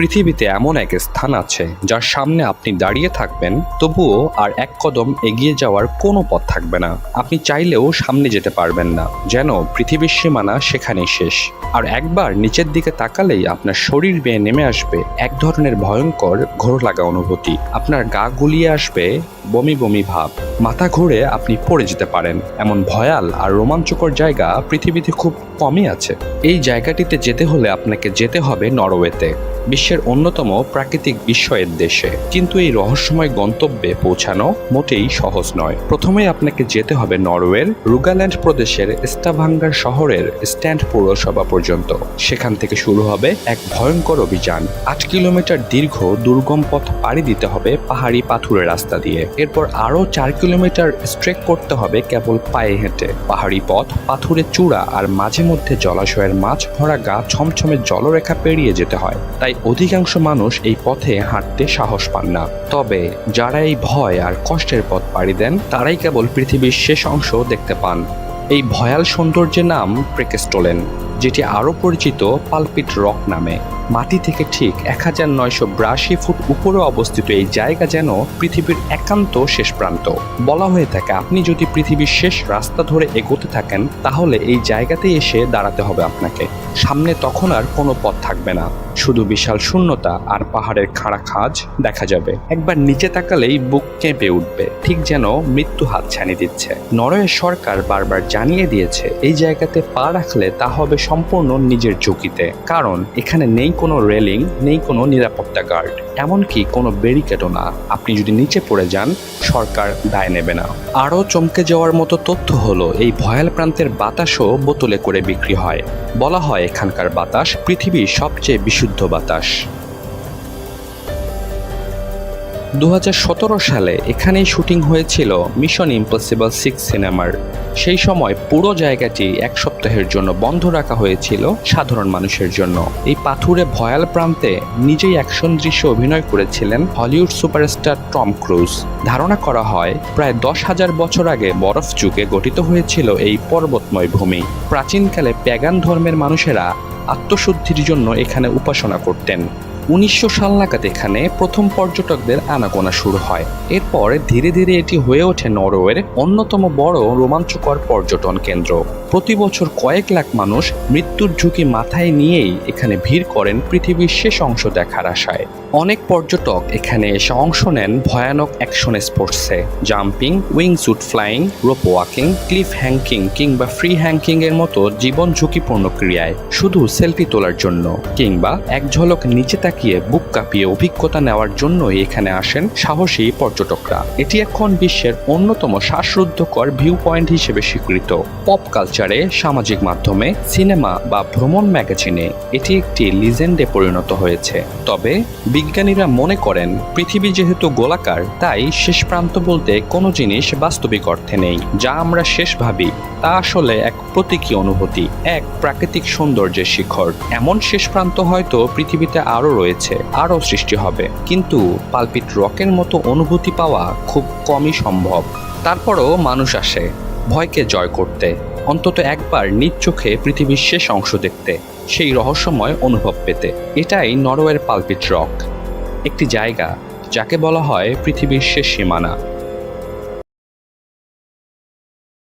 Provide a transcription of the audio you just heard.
পৃথিবীতে এমন এক স্থান আছে যার সামনে আপনি দাঁড়িয়ে থাকবেন, তবুও আর এক কদম এগিয়ে যাওয়ার কোনো পথ থাকবে না। আপনি চাইলেও সামনে যেতে পারবেন না, যেন পৃথিবীর সীমানা সেখানেই শেষ। আর একবার নিচের দিকে তাকালেই আপনার শরীর বেয়ে নেমে আসবে এক ধরনের ভয়ঙ্কর ঘোর লাগা অনুভূতি। আপনার গা গুলিয়ে আসবে বমি বমি ভাব। মাথা ঘুরে আপনি পড়ে যেতে পারেন। এমন ভয়াল আর রোমাঞ্চকর জায়গা পৃথিবীতে খুব কমই আছে। এই জায়গাটিতে যেতে হলে আপনাকে যেতে হবে নরওয়েতে। বিশ্বের অন্যতম প্রাকৃতিক বিস্ময়ের দেশে। কিন্তু এই রহস্যময় গন্তব্যে পৌঁছানো মোটেই সহজ নয়। প্রথমে আপনাকে যেতে হবে নরওয়ের রুগাল্যান্ড প্রদেশের স্টাভাঙ্গার শহরের স্ট্যান্ড পৌরসভা পর্যন্ত। সেখান থেকে শুরু হবে এক ভয়ঙ্কর অভিযান। আট কিলোমিটার দীর্ঘ দুর্গম পথ পাড়ি দিতে হবে পাহাড়ি পাথুরের রাস্তা দিয়ে। এরপর আরও চার কিলোমিটার স্ট্রেক করতে হবে কেবল পায়ে হেঁটে। পাহাড়ি পথ, পাথুরে চূড়া আর মাঝে মধ্যে জলাশয়ের মাছ ভরা গা ছমছমে জলরেখা পেরিয়ে যেতে হয়। তাই অধিকাংশ মানুষ এই পথে হাঁটতে সাহস পান না। তবে যারা এই ভয় আর কষ্টের পথ পাড়ি দেন, তারাই কেবল পৃথিবীর শেষ অংশ দেখতে পান। এই ভয়াল সৌন্দর্যের নাম প্রেকেস্টোলেন যেটি আরও পরিচিত পালপিট রক নামে। মাটি থেকে ঠিক এক হাজার নয়শো বিরাশি ফুট উপরে অবস্থিত এই জায়গা যেন পৃথিবীর একান্ত শেষ প্রান্ত। বলা হয়ে থাকে, আপনি যদি পৃথিবীর শেষ রাস্তা ধরে এগোতে থাকেন, তাহলে এই জায়গাতে এসে দাঁড়াতে হবে আপনাকে। সামনে তখন আর কোনো পথ থাকবে না। শুধু বিশাল শূন্যতা আর পাহাড়ের খাড়া খাজ দেখা যাবে। একবার নিচে তাকালেই বুক কেঁপে উঠবে, ঠিক যেন মৃত্যু হাত ছানি দিচ্ছে। নরওয়ের সরকার বারবার জানিয়ে দিয়েছে, এই জায়গাতে পা রাখলে তা হবে সম্পূর্ণ নিজের ঝুঁকিতে। কারণ, এখানে নেই কোনো রেলিং, নেই কোনো নিরাপত্তা গার্ড, এমনকি কোনো ব্যারিকেডও না। আপনি যদি নিচে পড়ে যান, সরকার দায় নেবে না। আরও চমকে যাওয়ার মতো তথ্য হলো, এই ভয়াল প্রান্তের বাতাসও বোতলে করে বিক্রি হয়। বলা হয়, এখানকার বাতাস পৃথিবীর সবচেয়ে বিশুদ্ধ বাতাস। দু হাজার সতেরো সালে এখানেই শুটিং হয়েছিল মিশন ইম্পসিবল সিক্স সিনেমার। সেই সময় পুরো জায়গাটি এক সপ্তাহের জন্য বন্ধ রাখা হয়েছিল সাধারণ মানুষের জন্য। এই পাথুরে ভয়াল প্রান্তে নিজেই অ্যাকশন দৃশ্য অভিনয় করেছিলেন হলিউড সুপারস্টার টম ক্রুজ। ধারণা করা হয়, প্রায় দশ হাজার বছর আগে বরফ যুগে গঠিত হয়েছিল এই পর্বতময় ভূমি। প্রাচীনকালে প্যাগান ধর্মের মানুষেরা আত্মশুদ্ধির জন্য এখানে উপাসনা করতেন। উনিশশো সাল নাগাদ এখানে প্রথম পর্যটকদের আনাগোনা শুরু হয়। এরপর ধীরে ধীরে এটি হয়ে ওঠে নরওয়ের অন্যতম বড় রোমাঞ্চকর পর্যটন কেন্দ্র। প্রতি বছর কয়েক লাখ মানুষ মৃত্যুর ঝুঁকি মাথায় নিয়েই এখানে ভিড় করেন পৃথিবীর শেষ অংশ দেখার আশায়। অনেক পর্যটক এখানে এসে অংশ নেন ভয়ানক action স্পোর্টসে। Jumping wing suit flying, rope walking, cliff hanging কিংবা ফ্রি হ্যাঙ্কিং এর মতো জীবন ঝুঁকিপূর্ণ ক্রিয়ায় শুধু সেলফি তোলার জন্য কিংবা এক ঝলক নিচে তাকিয়ে বুক কাঁপিয়ে অভিজ্ঞতা নেওয়ার জন্যই এখানে আসেন সাহসী পর্যটকরা। এটি এখন বিশ্বের অন্যতম শ্বাসরুদ্ধকর ভিউ পয়েন্ট হিসেবে স্বীকৃত। পপ কালচারে সামাজিক মাধ্যমে সিনেমা বা ভ্রমণ ম্যাগাজিনে এটি একটি লিজেন্ডে পরিণত হয়েছে। তবে বিজ্ঞানীরা মনে করেন, পৃথিবী যেহেতু গোলাকার, তাই শেষ প্রান্ত বলতে কোনো জিনিস বাস্তবিক অর্থে নেই। যা আমরা শেষ ভাবি, তা আসলে এক প্রতীকী অনুভূতি, এক প্রাকৃতিক সৌন্দর্যের শিখর। এমন শেষ প্রান্ত হয়তো পৃথিবীতে আরও রয়েছে, আরও সৃষ্টি হবে। কিন্তু পালপিট রকের মতো অনুভূতি পাওয়া খুব কমই সম্ভব। তারপরও মানুষ আসে, ভয়কে জয় করতে, অন্তত একবার নিজ চোখে পৃথিবীর শেষ অংশ দেখতে, সেই রহস্যময় অনুভব পেতে। এটাই নরওয়ের পালপিট রক। একটি জায়গা, যাকে বলা হয় পৃথিবীর শেষ সীমানা।